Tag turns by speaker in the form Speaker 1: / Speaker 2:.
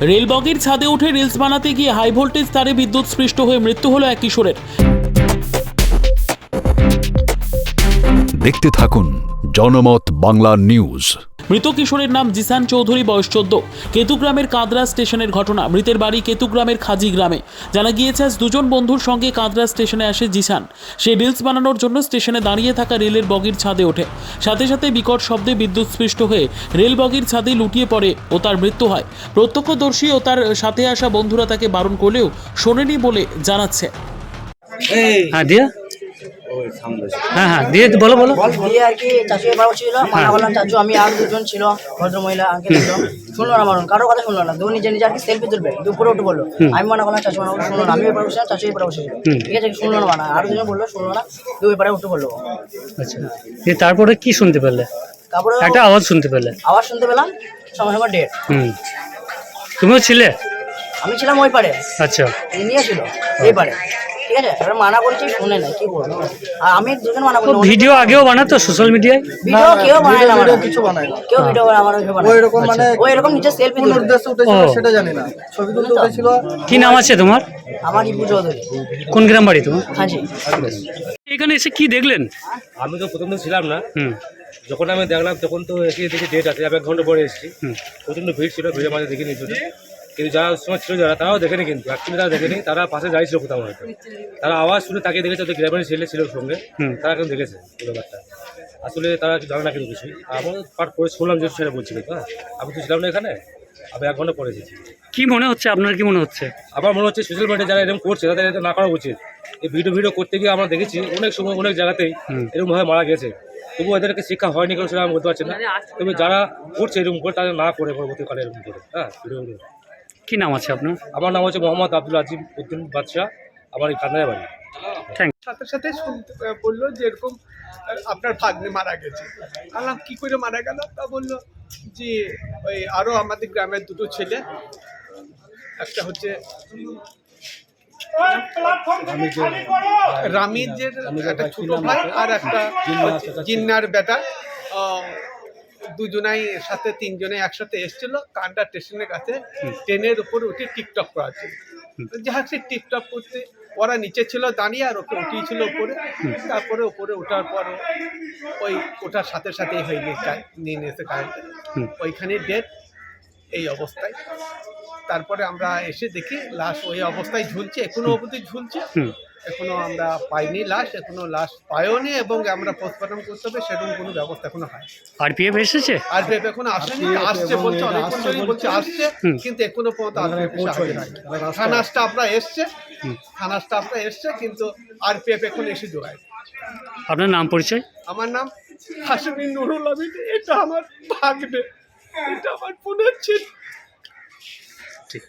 Speaker 1: রেলবগির ছাদে উঠে রিলস বানাতে গিয়ে হাই ভোল্টেজ তারে বিদ্যুৎ স্পৃষ্ট হয়ে মৃত্যু হলো এক কিশোরের।
Speaker 2: দেখতে থাকুন জনমত বাংলা নিউজ
Speaker 1: মৃত কিশোরের নাম জিসান চৌধুরী, বয়স চোদ্দ। কেতুগ্রামের কাদরা স্টেশনের ঘটনা, মৃতের বাড়ি কেতুগ্রামের খাজি গ্রামে। জানা গিয়েছে, আজ দুজন বন্ধুর সঙ্গে কাদরা স্টেশনে আসে জিসান। সে রিলস বানানোর জন্য স্টেশনে দাঁড়িয়ে থাকা রেলের বগির ছাদে ওঠে। সাথে সাথে বিকট শব্দে বিদ্যুৎ স্পৃষ্ট হয়ে রেল বগির ছাদে লুটিয়ে পড়ে ও তার মৃত্যু হয়। প্রত্যক্ষদর্শী ও তার সাথে আসা বন্ধুরা তাকে বারণ করলেও শোনেনি বলে জানাচ্ছে।
Speaker 3: হ্যাঁ হ্যাঁ হ্যাঁ দিয়ে বলো বলো।
Speaker 4: দিয়ে আর কি চাচু এবার ছিল মানা করলাম চাচু আমি আর দুজন ছিল ভদ্র মহিলা আঙ্কেল ছিল শুনলো না মানুষ কারও কথা শুনলো না। দু নিজে নিজে আর কি সেলফি তুলবে দুপুরে উঠে বলল আমি মানা করলাম চাচু মানা শুনলো না আমি এবার বসে চাচু এবার বসে ঠিক আছে শুনলো না মানা আর দুজন বলল শুনলো না দু এবারে উঠে বলল
Speaker 3: আচ্ছা। তারপরে কি শুনতে পেলে?
Speaker 4: তারপরে
Speaker 3: একটা আওয়াজ শুনতে পেলে।
Speaker 4: আওয়াজ শুনতে পেলাম সঙ্গে সঙ্গে ডেট
Speaker 3: হুম। তুমিও ছিলে?
Speaker 4: আমি ছিলাম ওই পারে
Speaker 3: আচ্ছা।
Speaker 4: নিয়ে ছিল এই পারে ঠিক আছে? এবার মানা করছি শুনে না কি বলব? আর আমি দুজন মানা করলাম
Speaker 3: ভিডিও আগেও বানাতো সোশ্যাল মিডিয়ায়
Speaker 4: ভিডিও কেউ বানায় না আমার
Speaker 5: কিছু বানায় না।
Speaker 4: কেউ ভিডিও আমার
Speaker 5: ও এরকম মানে
Speaker 4: ও এরকম নিজে সেলফি
Speaker 5: কোন উদ্দেশ্যে উঠেছিল সেটা জানি না। ছবি তুলতে উঠেছিল।
Speaker 3: কি নাম আছে তোমার?
Speaker 4: আমার ইবু চৌধুরী
Speaker 3: কোন গ্রাম বাড়ি তোমার?
Speaker 4: হাজি
Speaker 3: এখানে এসে কি দেখলেন?
Speaker 6: আমি তো প্রথম দিন ছিলাম না।
Speaker 3: হুম।
Speaker 6: যখন আমি দেখলাম তখন তো এসে দেখি ডেট আছে এক ঘণ্টা পরে এসেছি।
Speaker 3: হুম।
Speaker 6: প্রচণ্ড ভিড় ছিল ভিড়ের মাঝে দেখিনি শুধু কিন্তু যারা সময় ছিল যারা তারাও দেখেনি কিন্তু। অ্যাকচুয়ালি তারা দেখেনি তারা পাশে দাঁড়িয়ে ছিল কোথাও হয়তো। তারা আওয়াজ শুনে তাকে দেখেছে ওদের গ্রামের ছেলে ছিল সঙ্গে। তারা কিন্তু দেখেছে এই ব্যাপারটা। আসলে তারা জানে না কিন্তু কিছুই। আমার পাঠ করে শুনলাম যে সেটা বলছিল তো। আমি তো ছিলাম না এখানে। আমি এক ঘণ্টা পরে এসেছি।
Speaker 3: কি মনে হচ্ছে? আপনার কি মনে হচ্ছে?
Speaker 6: আমার মনে হচ্ছে সোশ্যাল মিডিয়া যারা এরকম করছে তাদের এটা না করা উচিত। এই ভিডিও ভিডিও করতে গিয়ে আমরা দেখেছি অনেক সময় অনেক জায়গাতেই এরকমভাবে মারা গেছে। তবু এদেরকে শিক্ষা হয়নি কেন সেটা আমি বলতে পারছি না। তবে যারা করছে এরকম করে তাদের না করে পরবর্তীকালে এরকম করে। হ্যাঁ ভিডিও ভিডিও
Speaker 3: কি নাম আছে আপনার?
Speaker 6: আমার নাম হচ্ছে মোহাম্মদ আব্দুল আজিম উদ্দিন বাদশাহ আমার এই কান্দায় বাড়ি।
Speaker 3: থ্যাংক
Speaker 7: সাথে সাথে শুনতে বলল যে এরকম আপনার ভাগ্নে মারা গেছে। বললাম কি করে মারা গেল? তা বলল যে ওই আরও আমাদের গ্রামের দুটো ছেলে একটা হচ্ছে রামিজের একটা ছোট ভাই আর একটা জিন্নার বেটা। দুজনাই সাথে তিনজনে একসাথে এসেছিল কান্ডা স্টেশনের কাছে ট্রেনের উপর উঠে টিকটক করা ছিল যা হোক সে টিকটক করতে ওরা নিচে ছিল দাঁড়িয়ে আর ওকে উঠিয়েছিল উপরে। তারপরে উপরে ওঠার পর ওই ওঠার সাথে সাথেই হয়ে গেছে নিয়ে নিয়েছে কারেন্ট। ওইখানে ডেট এই অবস্থায়। তারপরে আমরা এসে দেখি লাশ ওই অবস্থায় ঝুলছে এখনও অবধি ঝুলছে। এখনও আমরা পাইনি লাশ এখনও লাশ পাইওনি এবং আমরা পোস্টমর্টম করতে হবে সেরকম কোনো ব্যবস্থা এখনও হয়
Speaker 3: আরপিএফ এসেছে?
Speaker 7: আর পেপ এখনও আসেনি আসছে বলছে অনেকক্ষণ ধরেই বলছে আসছে কিন্তু এখনও পর্যন্ত আর থানা স্টাফরা এসছে থানা স্টাফরা এসছে কিন্তু আর পিএফ এখন এসে জোগায়।
Speaker 3: আপনার নাম পরিচয়?
Speaker 7: আমার নাম হাসিনী নুরুল আমিন এটা আমার ভাগ্নে এটা আমার বোনের ছেলে